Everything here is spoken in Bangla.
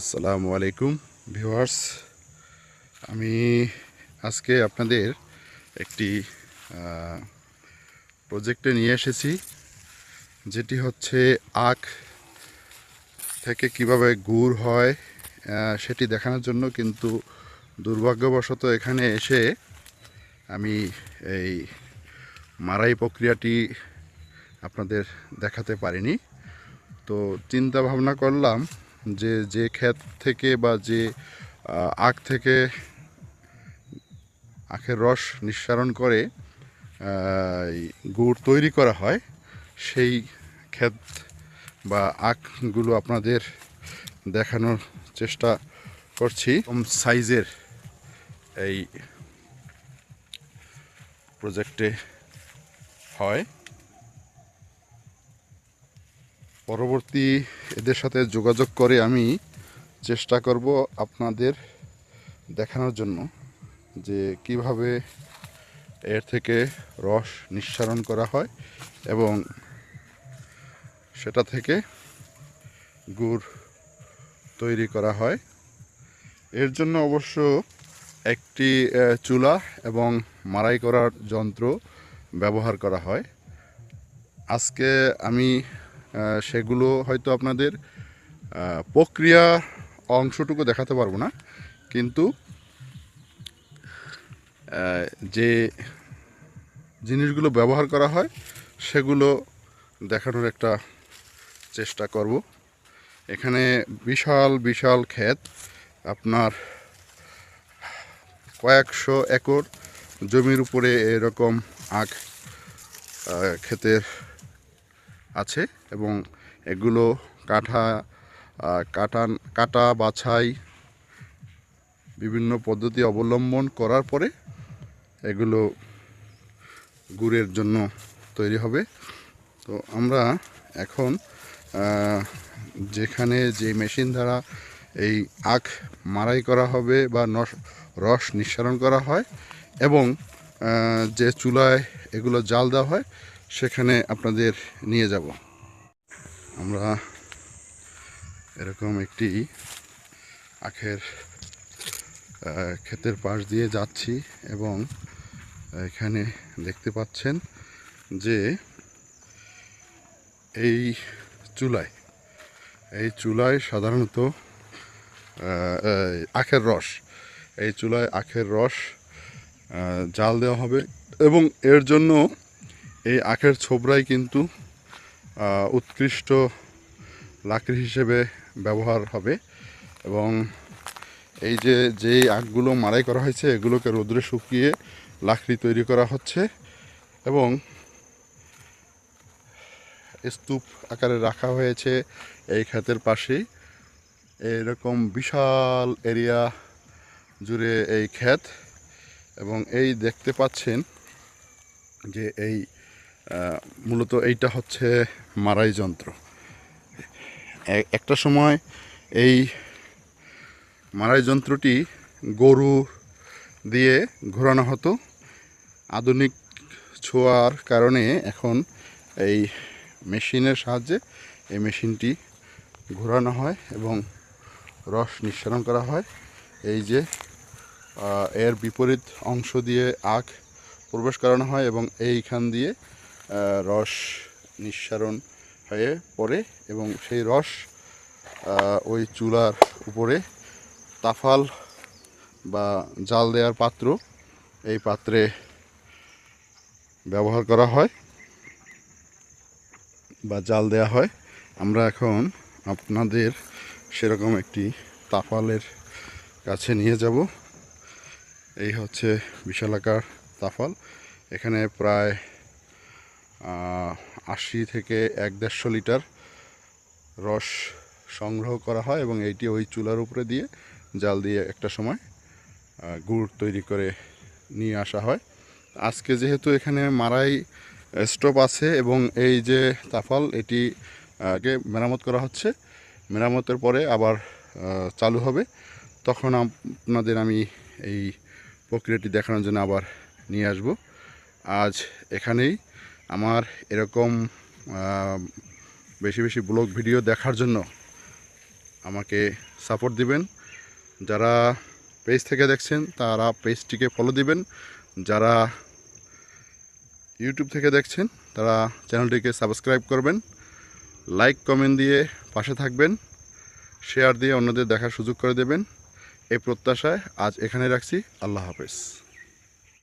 আসসালামু আলাইকুম, ভিউয়ার্স। আমি আজকে আপনাদের একটি প্রজেক্টে নিয়ে এসেছি, যেটি হচ্ছে আখ থেকে কীভাবে গুড় হয় সেটি দেখানোর জন্য কিন্তু দুর্ভাগ্যবশত এখানে এসে আমি এই মারাই প্রক্রিয়াটি আপনাদের দেখাতে পারিনি। তো চিন্তা ভাবনা করলাম যে যে ক্ষেত থেকে বা যে আখ থেকে আখের রস নিঃসারণ করে গুড় তৈরি করা হয়, সেই ক্ষেত বা আখগুলো আপনাদের দেখানোর চেষ্টা করছি। কম সাইজের এই প্রজেক্টে হয়। পরবর্তী এদের সাথে যোগাযোগ করে আমি চেষ্টা করব আপনাদের দেখানোর জন্য যে কীভাবে এর থেকে রস নিঃসারণ করা হয় এবং সেটা থেকে গুড় তৈরি করা হয়। এর জন্য অবশ্য একটি চুলা এবং মারাই করার যন্ত্র ব্যবহার করা হয়। আজকে আমি সেগুলো হয়তো আপনাদের প্রক্রিয়া অংশটুকু দেখাতে পারব না, কিন্তু যে জিনিসগুলো ব্যবহার করা হয়, সেগুলো দেখানোর একটা চেষ্টা করব। এখানে বিশাল বিশাল ক্ষেত, আপনার কয়েকশো একর জমির উপরে এরকম আখ ক্ষেতের আছে এবং এগুলো আহ, কাটান কাটা বাছাই বিভিন্ন পদ্ধতি অবলম্বন করার পরে এগুলো গুড়ের জন্য তৈরি হবে। তো আমরা এখন যেখানে যে মেশিন দ্বারা এই আখ মারাই করা হবে বা রস নিঃসারণ করা হয় এবং যে চুলায় এগুলো জাল দেওয়া হয় সেখানে আপনাদের নিয়ে যাব। আমরা এরকম একটি আখের ক্ষেতের পাশ দিয়ে যাচ্ছি এবং এখানে দেখতে পাচ্ছেন যে এই চুলায় এই চুলায় সাধারণত আখের রস, এই চুলায় আখের রস জাল দেওয়া হবে এবং এর জন্য এই আখের ছোবরাই কিন্তু উৎকৃষ্ট লাকড়ি হিসেবে ব্যবহার হবে এবং এই যে যে আখগুলো মারাই করা হয়েছে, এগুলোকে রোদ্রে শুকিয়ে লাকড়ি তৈরি করা হচ্ছে এবং স্তূপ আকারে রাখা হয়েছে এই ক্ষেতের পাশেই। এরকম বিশাল এরিয়া জুড়ে এই ক্ষেত এবং এই দেখতে পাচ্ছেন যে এই মূলত এইটা হচ্ছে মারাই যন্ত্র। একটা সময় এই মারাই যন্ত্রটি গরু দিয়ে ঘোরানো হতো। আধুনিক ছোঁয়ার কারণে এখন এই মেশিনের সাহায্যে এই মেশিনটি ঘোরানো হয় এবং রস নিঃসরণ করা হয়। এই যে এর বিপরীত অংশ দিয়ে আখ প্রবেশ করানো হয় এবং এইখান দিয়ে রস নিঃসারণ হয়ে পড়ে এবং সেই রস ওই চুলার উপরে তাফাল বা জাল দেওয়ার পাত্র এই পাত্রে ব্যবহার করা হয় বা জাল দেওয়া হয়। আমরা এখন আপনাদের সেরকম একটি তাফালের কাছে নিয়ে যাব। এই হচ্ছে বিশালাকার তাফাল। এখানে প্রায় আশি থেকে এক দেড়শো লিটার রস সংগ্রহ করা হয় এবং এইটি ওই চুলার উপরে দিয়ে জাল দিয়ে একটা সময় গুড় তৈরি করে নিয়ে আসা হয়। আজকে যেহেতু এখানে মারাই স্টোভ আছে এবং এই যে তাফাল, এটি আগে মেরামত করা হচ্ছে। মেরামতের পরে আবার চালু হবে। তখন আপনাদের আমি এই প্রক্রিয়াটি দেখানোর জন্য আবার নিয়ে আসব। আজ এখানেই আমার এরকম বেশি বেশি ব্লগ ভিডিও দেখার জন্য আমাকে সাপোর্ট দিবেন। যারা পেজ থেকে দেখছেন, তারা পেজটিকে ফলো দিবেন। যারা ইউটিউব থেকে দেখছেন, তারা চ্যানেলটিকে সাবস্ক্রাইব করবেন। লাইক কমেন্ট দিয়ে পাশে থাকবেন। শেয়ার দিয়ে অন্যদের দেখার সুযোগ করে দেবেন। এই প্রত্যাশায় আজ এখানে রাখছি। আল্লাহ হাফেজ।